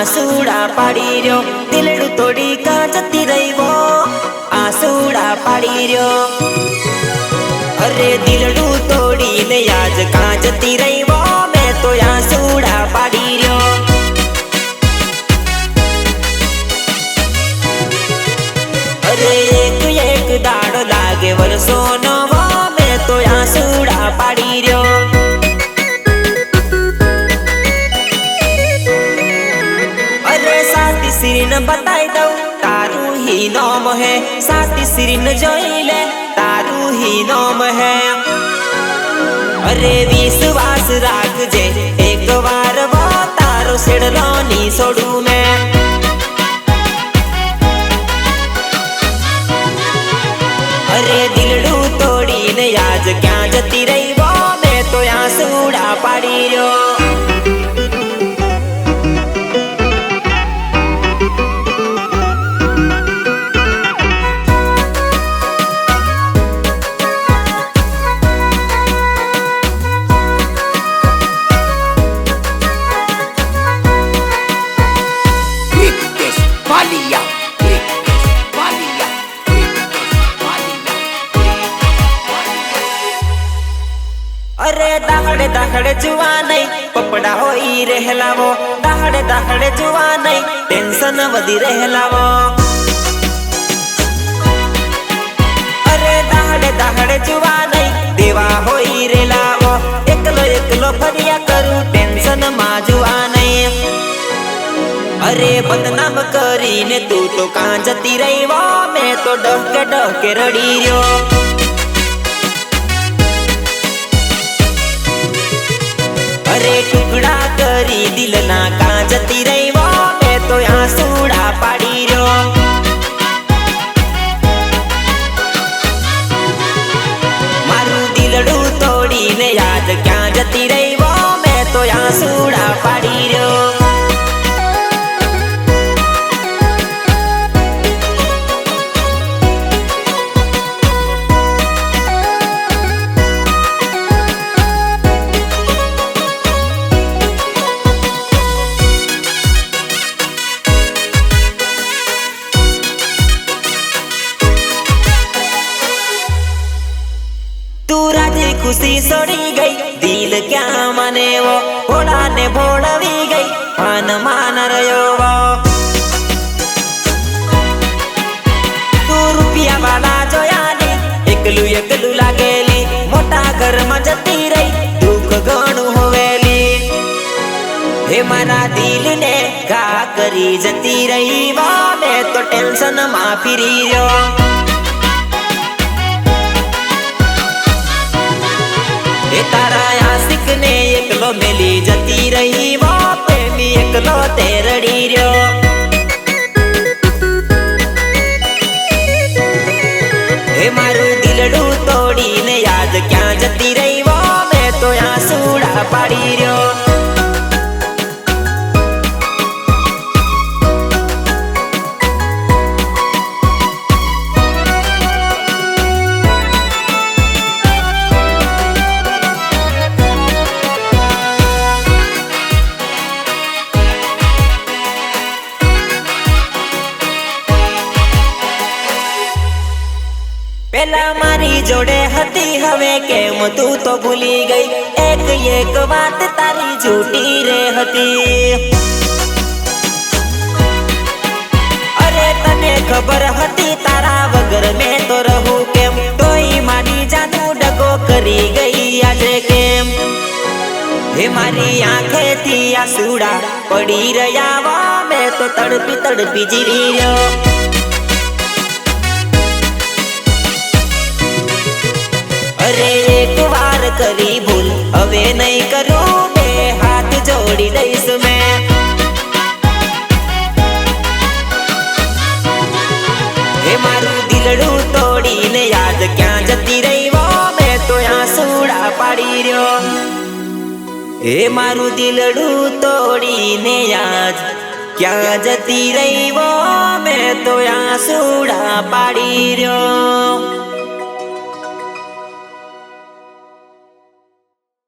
આસુડા પાડી રહ્યો દિલડું તોડી કા જતી રહ્યો આસુડા પાડી રહ્યો અરે દિલડું તોડીને આજ કા જતી રહ્યો મેં તો આસુડા પાડી રહ્યો અરે એક એક દાડો લાગે વરસો સાતી શ્રીને બતાઈ દઉં તારું હી નામ હે સાતી સિરીન જોઈ લે તારું હી નામ હે અરે વિશ્વાસ રાખજે એક વાર વો તારો શેડલો ની છોડું મેં અરે દિલડું તોડીને આજ ક્યાં જતી રહી વો મેં તો આંસુડા પાડી રહ્યો દાહડે જુવા નહીં પપડા હોય રહેલાવો. દાહડે દાહડે જુવા નહીં ટેન્શન વધી રહેલાવો. અરે દાહડે દાહડે જુવા નહીં, દેવા હોઈ રેલાવો. એકલો એકલો ફર્યા કરું ટેન્શનમાં જુવા નહીં. અરે બદનામ કરીને તું તો કાં જતી રહ્યો? મેં તો ડહકે ડહકે રડી રહ્યો. તો આંસુડા પાડી રહ્યો. ખુશી સડી ગઈ. દિલ ક્યાં મને વો ભોળા ને ભોળવી ગઈ માન માન રહ્યો વો રૂપિયા વાળા જોયા ને એકલું એકલું લાગેલી, મોટા ઘરમાં જતી રહી, દુઃખ ઘણું હોવેલી. હે મારા દિલ ને ઘા કરી જતી રહી વા મેં તો ટેન્શનમાં ફરી રહ્યો એ તારા આશિક ને એકલો મેલી જતી રહી વો બી એકલો તે રડી રહ્યો. હે મારું દિલડું તોડીને યાદ ક્યાં જતી રહી વો મેં તો આંસુડા પાડી રહ્યો. પેલા મારી જોડે હતી હવે કેમ તું તો ભૂલી ગઈ એક એક વાત તારી જૂટી રે હતી અરે તને ખબર હતી તારા વગર મેં તો રહું કેમ તોય મારી જાનું ડગો કરી ગઈ આજે કેમ હે મારી આંખેથી આસુડા પડી રહ્યા વા મેં તો તડપી તડપી જીરી રહ્યો અરે એક વાર કરી ભૂલ. હવે નહીં કરું બે હાથ જોડી દઈશ મેં. હે મારું દિલડું તોડીને યાદ ક્યાં જતી રહી વો મેં તો આંસુડા પાડી રહ્યો. હે મારું દિલડું તોડીને યાદ ક્યાં જતી રહી વો મેં તો આંસુડા પાડી રહ્યો.